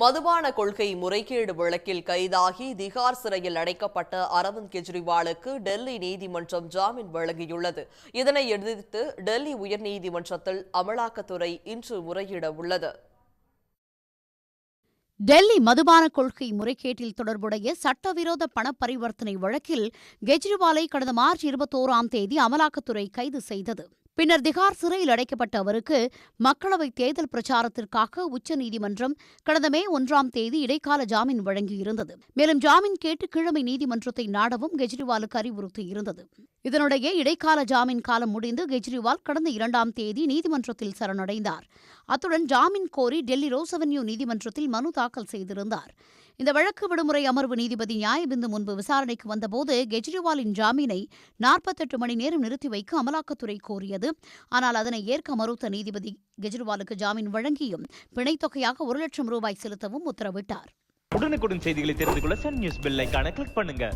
மதுபான கொள்கை முறைகேடு வழக்கில் கைதாகி திகார் சிறையில் அடைக்கப்பட்ட அரவிந்த் கெஜ்ரிவாலுக்கு டெல்லி நீதிமன்றம் ஜாமீன் வழங்கியுள்ளது. இதனை எதிர்த்து டெல்லி உயர்நீதிமன்றத்தில் அமலாக்கத்துறை இன்று முறையிட உள்ளது. டெல்லி மதுபான கொள்கை முறைகேட்டில் தொடர்புடைய சட்டவிரோத பண பரிவர்த்தனை வழக்கில் கெஜ்ரிவாலை கடந்த மார்ச் இருபத்தோராம் தேதி அமலாக்கத்துறை கைது செய்தது. பின்னர் திகார் சிறையில் அடைக்கப்பட்ட அவருக்கு மக்களவைத் தேர்தல் பிரச்சாரத்திற்காக உச்சநீதிமன்றம் கடந்த மே ஒன்றாம் தேதி இடைக்கால ஜாமீன் வழங்கியிருந்தது. மேலும் ஜாமீன் கேட்டு கிழமை நீதிமன்றத்தை நாடவும் கெஜ்ரிவாலுக்கு அறிவுறுத்தியிருந்தது இதனிடையே இடைக்கால ஜாமீன் காலம் முடிந்து கெஜ்ரிவால் கடந்த இரண்டாம் தேதி நீதிமன்றத்தில் சரணடைந்தார். அத்துடன் ஜாமீன் கோரி டெல்லி ரோஸ் அவென்யூ நீதிமன்றத்தில் மனு தாக்கல் செய்திருந்தார். இந்த வழக்கு விடுமுறை அமர்வு நீதிபதி நியாயபிந்து முன்பு விசாரணைக்கு வந்தபோது கெஜ்ரிவாலின் ஜாமீனை நாற்பத்தெட்டு மணி நேரம் நிறுத்தி வைக்க அமலாக்கத்துறை கோரியது. ஆனால் அதனை ஏற்க மறுத்த நீதிபதி கெஜ்ரிவாலுக்கு ஜாமீன் வழங்கியும் பிணைத் தொகையாக ஒரு லட்சம் ரூபாய் செலுத்தவும் உத்தரவிட்டார். உடனுக்குடன் செய்திகளை தெரிந்து கொள்ள சன் நியூஸ் பெல் கிளிக் பண்ணுங்க.